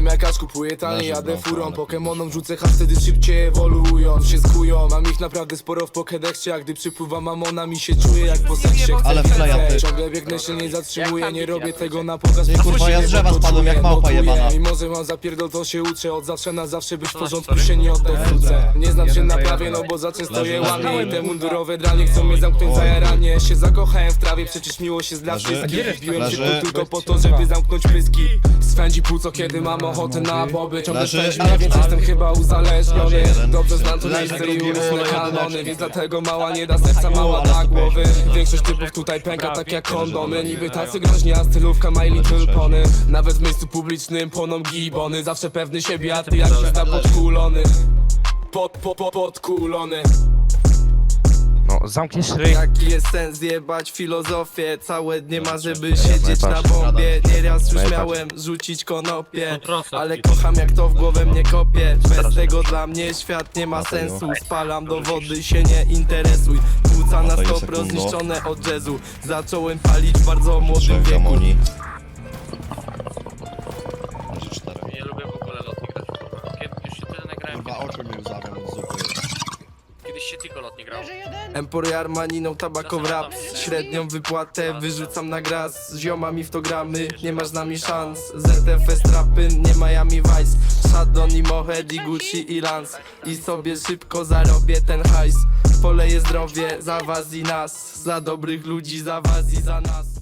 lekarz, kupuję taniej, jadę furą ale Pokemonom rzucę hak, wtedy szybciej ewoluują Się skują, mam ich naprawdę sporo w Pokédexie A gdy przypływa mamona, mi się czuje jak po seksie Chcę Ale więcej. wkleja, ty. Ciągle biegnę, się nie zatrzymuję Nie robię tego na pokaz, bo kurwa, ja z drzewa bo spadłem jak czuję, małpa jebana. Mimo, że mam zapierdol, to się uczę Od zawsze na zawsze być w porządku, się nie odwrócę Nie znam się na prawie, no bo za często je łamię. I te mundurowe dranie chcą mnie zamknąć za jaranie Się zakochałem w trawie, przecież miło się zla Leży. wszystkich Wbiłem się Leży. tu tylko po to, żeby zamknąć pyski Swędzi płuco, kiedy mam ochotę na boby Ciągle Leży. spędź mnie, więc jestem chyba uzależniony. Leży jeden. Dobrze znam to Leży miejsce i O, kanony. Więc dlatego mała nie da serca, mała da głowy. Większość typów tutaj pęka tak jak kondomy. Niby tacy groźni, a stylówka My Little Pony. Nawet w miejscu publicznym płoną gibony. Zawsze pewny siebie, a ty jak się zda podkulony. Pod, po, po, podkulony Zamknij szryj. Jaki jest sens zjebać filozofię Całe dnie ma, żeby siedzieć na bombie Nieraz już miałem rzucić konopie Ale kocham jak to w głowę mnie kopie Bez tego dla mnie świat nie ma sensu Spalam do wody, się nie interesuj Płuca na to jest stop sekundo. rozniszczone od jazzu Zacząłem palić w bardzo młodym wieku gamoni. Leży cztery. Nie lubię w ogóle lotni grać. kurwa. Kiedy już się tyle nagrałem, Kurwa, oczy mi zupy. Się tylko lotnie grało. Emporia Armaniną, tabakow rap. Średnią wypłatę wyrzucam na gras. Z ziomami w to gramy, nie masz z nami szans. ZFS trapy, nie Miami Vice. Shadon i Mohed i Gucci i Lans I sobie szybko zarobię ten hajs. Poleję zdrowie za was i nas. Za dobrych ludzi, za was i za nas